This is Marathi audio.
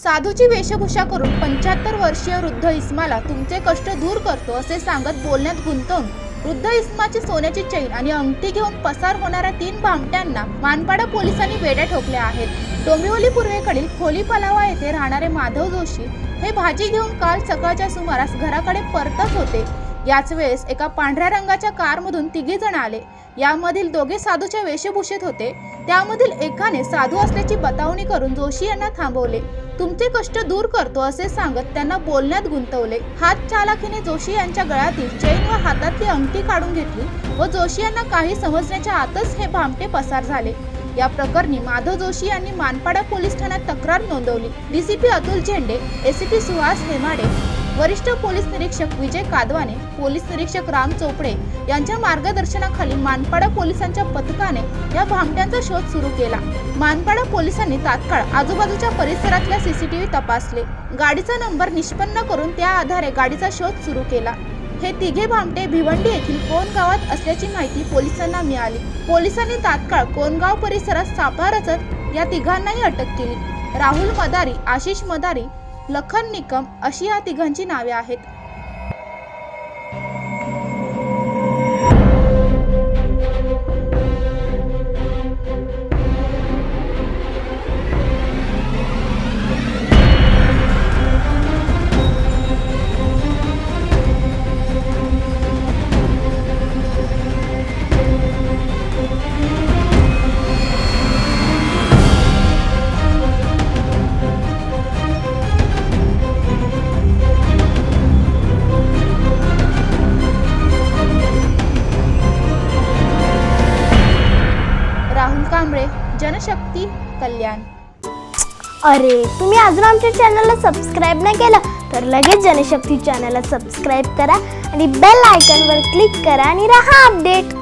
साधूची वेशभूषा करून पंच्याहत्तर वर्षीय वृद्ध इस्माला तुमचे कष्ट दूर करतो असे सांगत बोलण्यात गुंतवून वृद्ध इस्माची सोन्याची चैन आणि अंगठी घेऊन पसार होणाऱ्या तीन भामट्यांना मानपाडा पोलिसांनी वेड्या ठोकल्या आहेत. डोंबिवली पूर्वेकडील खोली पलावा येथे राहणारे माधव जोशी हे भाजी घेऊन काल सकाळच्या सुमारास घराकडे परतत होते. याच वेळेस एका पांढऱ्या रंगाच्या कारमधून तिघे जण आले. यामधील दोघे साधूच्या वेशभूषेत होते. त्यामधील एकाने साधू असल्याची बतावणी करून जोशी यांना थांबवले. तुमचे कष्ट दूर करतो असे सांगत त्यांना बोलण्यात गुंतवले. हात चालाखीने जोशी यांच्या गळ्यातील चैन व हातातली अंगठी काढून घेतली व जोशी यांना काही समजण्याच्या आतच हे भामटे पसार झाले. या प्रकरणी माधव जोशी यांनी मानपाडा पोलीस ठाण्यात तक्रार नोंदवली. डीसीपी अतुल झेंडे एसीपी सुहास हेमाडे वरिष्ठ पोलीस निरीक्षक विजय कादवाने पोलीस निरीक्षक राम चोपडे यांच्या मार्गदर्शनाखाली मानपाडा पोलिसांच्या पथकाने या भामट्यांचा शोध सुरू केला. मानपाडा पोलिसांनी तात्काळ आजूबाजूच्या परिसरातल्या सीसीटीव्ही तपासले. गाडीचा नंबर निष्पन्न करून त्या आधारे गाडीचा शोध सुरू केला. हे तिघे भामटे भिवंडी येथील कोण गावात असल्याची माहिती पोलिसांना मिळाली. पोलिसांनी तात्काळ कोणगाव परिसरात सापळा रचत या तिघांनाही अटक केली. राहुल मदारी आशिष मदारी लखन निकम अशी या तिघांची नावे आहेत. कांबळे जनशक्ती कल्याण. अरे तुम्ही अजून आमच्या चॅनलला सबस्क्राईब नाही केलं तर लगेच जनशक्ती चॅनलला सबस्क्राईब करा आणि बेल आयकॉनवर क्लिक करा आणि राहा अपडेट